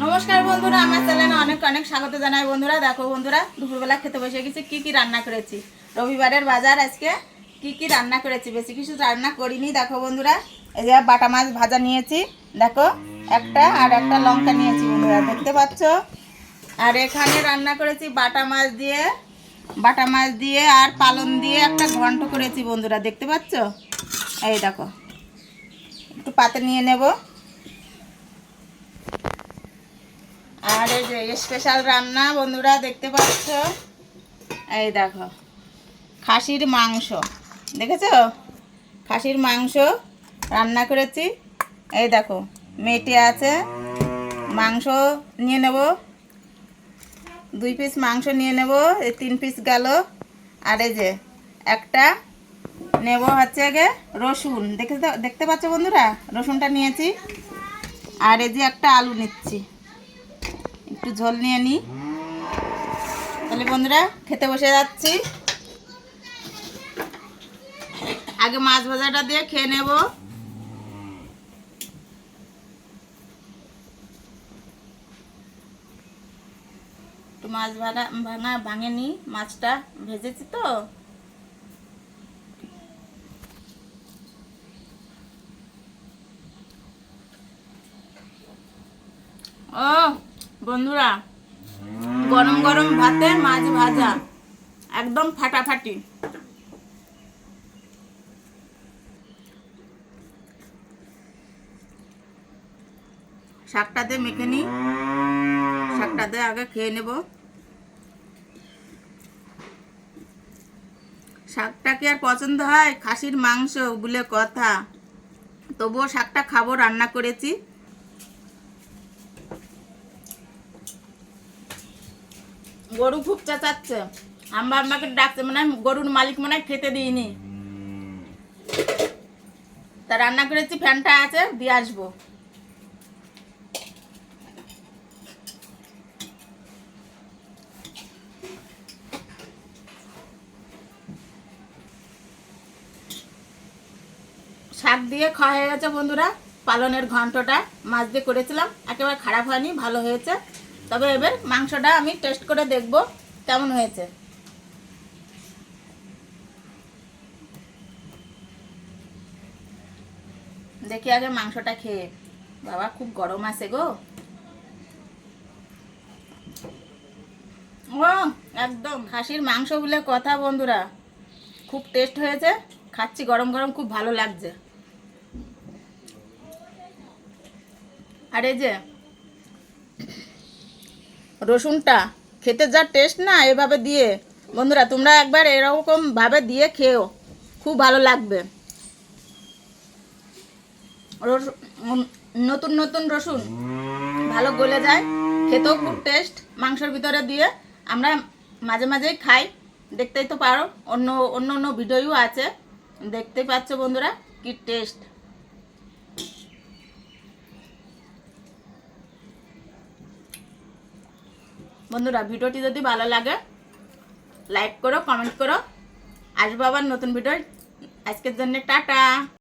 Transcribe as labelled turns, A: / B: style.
A: নমস্কার বন্ধুরা, আমার চ্যানেলে অনেক অনেক স্বাগত জানাই বন্ধুরা। দেখো বন্ধুরা, দুপুরবেলা খেতে বসে গেছি, কি কি রান্না করেছি? রবিবারের বাজার আজকে কি কি রান্না করেছি? বেশি কিছু রান্না করিনি, দেখো বন্ধুরা। এই যে বাটা মাছ ভাজা নিয়েছি, দেখো, একটা আর একটা লঙ্কা নিয়েছি বন্ধুরা, দেখতে পাচ্ছ? আর এখানে রান্না করেছি বাটা মাছ দিয়ে, বাটা মাছ দিয়ে আর পালন দিয়ে একটা ঘন্ট করেছি বন্ধুরা, দেখতে পাচ্ছ? এই দেখো, একটু পাতে নিয়ে নেব আর এই যে স্পেশাল রান্না বন্ধুরা দেখতে পাচ্ছ? এই দেখো, খাসির মাংস, দেখেছ? খাসির মাংস রান্না করেছি। এই দেখো, মেটে আছে, মাংস নিয়ে নেব। দুই পিস মাংস নিয়ে নেব এই তিন পিস গেল। আর এই যে একটা নেব হচ্ছে গে রসুন দেখে দেখতে পাচ্ছ বন্ধুরা? রসুনটা নিয়েছি। আর এই যে একটা আলু নিচ্ছি। একটু ঝোল নিয়ে নিই তাহলে বন্ধুরা, খেতে বসে যাচ্ছি। আগে মাছ ভাজাটা দিয়ে খেয়ে নেব। একটু মাছ ভাঙা ভাঙা ভাঙেনি মাছটা ভেজেছি তো। ও বন্ধুরা, গরম গরম ভাতে মাছ ভাজা, একদম ফাটাফাটি। শাকটাতে মেখে নিই, শাকটাতে আগে খেয়ে নেব। শাকটা কি আর পছন্দ হয়? খাসির মাংস বলে কথা। তবুও শাকটা খাব, রান্না করেছি। গরু খুব চেঁচাচ্ছে আমরা আমাকে ডাকছে মানে গরুর মালিক মনে হয় খেতে দিইনি। তা রান্না করেছি, ফ্যানটা আছে, দিয়ে আসব। শাক দিয়ে খাওয়া হয়ে গেছে বন্ধুরা, পালনের ঘন্টটা মাছ দিয়ে করেছিলাম, একেবারে খারাপ হয়নি, ভালো হয়েছে। তবে এবার মাংসটা আমি টেস্ট করে দেখব কেমন হয়েছে। দেখি আগে মাংসটা খেয়ে। বাবা, খুব গরম আছে গো। ও, একদম খাসির মাংস বলে কথা বন্ধুরা। খুব টেস্ট হয়েছে, খাচ্ছি গরম গরম, খুব ভালো লাগছে। আর যে রসুনটা। খেতে যা টেস্ট না, এভাবে দিয়ে। বন্ধুরা, তোমরা একবার এরকম ভাবে দিয়ে খেও খুব ভালো লাগবে। নতুন নতুন রসুন ভালো গলে যায়, খেতেও খুব টেস্ট মাংসের ভিতরে দিয়ে আমরা মাঝে মাঝেই খাই। দেখতেই তো পারো, অন্য অন্য অন্য ভিডিওও আছে। দেখতেই পাচ্ছ বন্ধুরা, কি টেস্ট বন্ধুরা, ভিডিওটি যদি ভালো লাগে লাইক করো কমেন্ট করো। আসব আবার নতুন ভিডিও। আজকের জন্য টাটা।